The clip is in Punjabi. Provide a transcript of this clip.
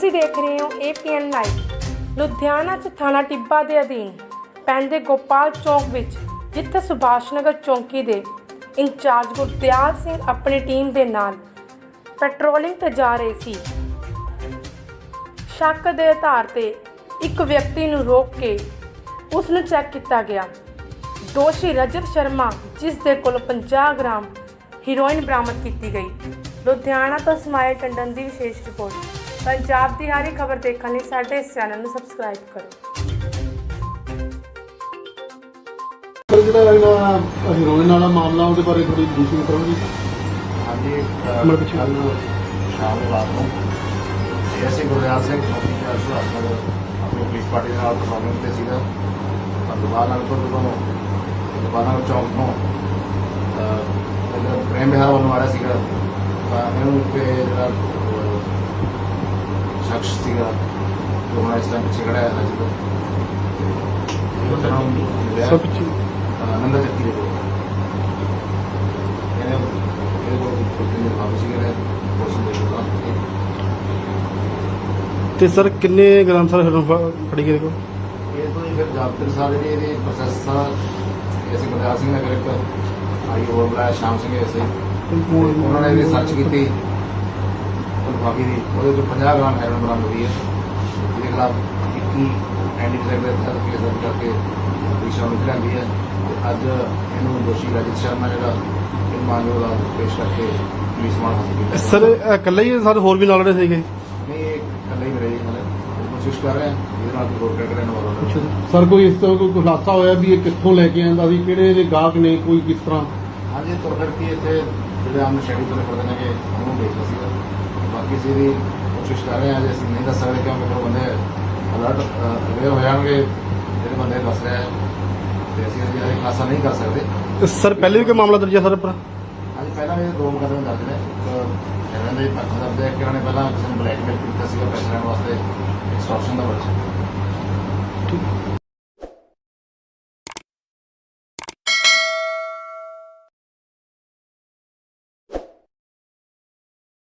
ਤੁਸੀਂ ਦੇਖ ਰਹੇ ਹੋ APN ਲਾਈਵ ਲੁਧਿਆਣਾ ਚ ਥਾਣਾ ਟਿੱਬਾ ਦੇ ਅਧੀਨ ਪੈਂਦੇ ਗੋਪਾਲ ਚੌਕ ਵਿੱਚ, ਜਿੱਥੇ ਸੁਭਾਸ਼ ਨਗਰ ਚੌਂਕੀ ਦੇ ਇੰਚਾਰਜ ਗੁਰਦਿਆਲ ਸਿੰਘ ਆਪਣੀ ਟੀਮ ਦੇ ਨਾਲ ਪੈਟਰੋਲਿੰਗ ਤੇ ਜਾ ਰਹੇ ਸੀ। ਸ਼ੱਕ ਦੇ ਆਧਾਰ ਤੇ ਇੱਕ ਵਿਅਕਤੀ ਨੂੰ ਰੋਕ ਕੇ ਉਸ ਨੂੰ ਚੈੱਕ ਕੀਤਾ ਗਿਆ। ਦੋਸ਼ੀ ਰਜਤ ਸ਼ਰਮਾ, ਜਿਸ ਦੇ ਕੋਲ 50 ਗ੍ਰਾਮ ਹੀਰੋਇਨ ਬਰਾਮਦ ਕੀਤੀ ਗਈ। ਲੁਧਿਆਣਾ ਤੋਂ ਸਮਾਇਲ ਟੰਡਨ ਦੀ ਵਿਸ਼ੇਸ਼ ਰਿਪੋਰਟ। ਪੰਜਾਬ ਦੀ ਹਰ ਖਬਰ ਦੇਖਣ ਲਈ ਸਾਡੇ ਇਸ ਚੈਨਲ ਨੂੰ ਸਬਸਕ੍ਰਾਈਬ ਕਰੋ ਸਰ ਜਿਹੜਾ ਇਹਨਾਂ ਹੀਰੋਇਨ ਵਾਲਾ ਮਾਮਲਾ ਉਹਦੇ ਬਾਰੇ ਥੋੜੀ ਬਰੀਫਿੰਗ ਕਰੋ ਜੀ ਹਾਂਜੀ ਮੇਰੇ ਪਿੱਛੇ। ਕੱਲ ਸ਼ਾਮ ਨੂੰ ਰਾਤ ਨੂੰ ਐਸਏ ਗੁਰਦਿਆਲ ਸਿੰਘ ਚੌਕੀ ਦਾ ਸੁਹਾਸਨਗਰ ਆਪਣੀ ਪੁਲਿਸ ਪਾਰਟੀ ਦੇ ਨਾਲ ਪ੍ਰੋਬਲਮ ਤੇ ਸੀਗਾ ਤਾਂ ਦੁਬਾਰਾ ਨਾਲ ਤੋਂ ਜਦੋਂ ਦੁਬਾਰਾ ਨਾਲ ਚੌਂਕ ਤੋਂ ਅਹ, ਜਿਹੜਾ ਪ੍ਰੇਮ ਵਿਹਾਰ ਵੱਲੋਂ ਆ ਰਿਹਾ ਸੀਗਾ ਤਾਂ ਇਹਨੂੰ ਤੇ ਜਿਹੜਾ ਸ਼ਖਸ ਸੀਗਾ ਜੋ ਹੁਣ ਇਸ ਟਾਈਮ ਪਿੱਛੇ ਖੜਾ ਹੈ ਰਜਤ ਉਹਦਾ ਨਾਮ ਸਰ ਪਿੱਛੇ ਆਨੰਦ ਚੱਕੀ ਦੇ ਕੋਲ ਇਹਨੇ ਇਹ ਕੋਲ ਕੋਈ ਨਹੀਂ ਵਾਪਸ ਹੀ ਗਏ ਪੋਸ਼ਨ ਦੇ ਕੋਲ ਤੇ ਸਰ ਕਿੰਨੇ ਗ੍ਰਾਮ ਸਰ ਫੜੀ ਗਏ ਦੇਖੋ ਇਹ ਤੋਂ ਹੀ ਫਿਰ ਜਾਬਤਰ ਸਾਰੇ ਜਿਹੜੇ ਇਹਦੇ ਪ੍ਰੋਸੈਸ ਦਾ ਅਸੀਂ ਗੁਰਦਿਆਲ ਸਿੰਘ ਨਗਰ ਇੱਕ ਆਈ ਸ਼ਾਮ ਸਿੰਘ ਐਸੇ ਉਹਨਾਂ ਨੇ ਵੀ ਸਰਚ ਕੀਤੀ ਬਾਕੀ ਦੀ। ਉਹਦੇ ਤੋਂ 50 ਗ੍ਰਾਮ ਹੈਰੋਇਨ ਬਰਾਮਦ ਹੋਈ ਹੈ। ਇਹਦੇ ਖਿਲਾਫ 21 ਐਂਟੀਸਾਈਡ ਦੇ ਤਹਿਤ ਕੇਸ ਦਰਜ ਕਰਕੇ ਪੁਲਿਸ ਨੂੰ ਲਿਆਂਦੀ ਹੈ। ਤੇ ਅੱਜ ਇਹਨੂੰ ਦੋਸ਼ੀ ਰਜਤ ਸ਼ਰਮਾ ਜਿਹੜਾ ਇਹ ਮਾਨਯੋਗ ਦਾ ਪੇਸ਼ ਕਰਕੇ ਪੁਲਿਸ ਮਾਨ ਹਾਸਲ ਕੀਤਾ ਸਰ ਇਕੱਲੇ ਹੀ ਸਰ ਹੋਰ ਵੀ ਨਾਲ ਰਹੇ ਸੀਗੇ? ਨਹੀਂ ਇਕੱਲਾ ਹੀ ਮੇਰੇ ਹਾਲੇ ਕੋਸ਼ਿਸ਼ ਕਰ ਰਹੇ ਹਾਂ ਇਹਦੇ ਨਾਲ ਕੋਈ ਹੋਰ ਕਰ ਰਹੇ ਨੇ ਸਰ ਕੋਈ ਇਸ ਤਰ੍ਹਾਂ ਕੋਈ ਖੁਲਾਸਾ ਹੋਇਆ ਵੀ ਇਹ ਕਿੱਥੋਂ ਲੈ ਕੇ ਆਂਦਾ ਸੀ ਕਿਹੜੇ ਦੇ ਗਾਹਕ ਨੇ ਕੋਈ ਕਿਸ ਤਰ੍ਹਾਂ? ਹਾਂਜੀ ਤੁਰ ਫਿਰ ਕੇ ਇੱਥੇ ਜਿਹੜੇ ਆਮ ਸ਼ੈਡੀ ਤੋਂ ਪੜਦੇ ਨੇ ਕਿ ਉਹਨੂੰ ਦੇਖਦਾ ਸੀਗਾ। ਬਾਕੀ ਅਸੀਂ ਵੀ ਕੋਸ਼ਿਸ਼ ਕਰ ਰਹੇ ਹਾਂ ਜੇ ਅਸੀਂ ਨਹੀਂ ਦੱਸ ਸਕਦੇ ਕਿਉਂਕਿ ਫਿਰ ਬੰਦੇ ਅਲਰਟ ਅਵੇਅਰ ਹੋ ਜਾਣਗੇ ਜਿਹੜੇ ਬੰਦੇ ਦੱਸ ਰਹੇ ਆ ਤੇ ਅਸੀਂ ਅਜੇ ਖਾਸਾ ਨਹੀਂ ਕਰ ਸਕਦੇ। ਸਰ ਪਹਿਲੇ ਵੀ ਕੋਈ ਮਾਮਲਾ ਦਰਜ ਹੈ ਸਰ ਆਪਣਾ ਅੱਜ ਪਹਿਲਾਂ ਵੀ ਦੋ ਮੁਕੱਦਮੇ ਦਰਜ ਨੇ ਇੱਕ ਇਹਨਾਂ ਦੇ ਪੱਖ ਦਰਜ ਹੈ ਕਿ ਇਹਨਾਂ ਨੇ ਪਹਿਲਾਂ ਕਿਸੇ ਨੂੰ ਬਲੈਕਮੇਲ ਕੀਤਾ ਸੀਗਾ ਪੈਸੇ ਲੈਣ ਵਾਸਤੇ ਐਕਸਟੋਰਸ਼ਨ ਦਾ ਬੱਚਾ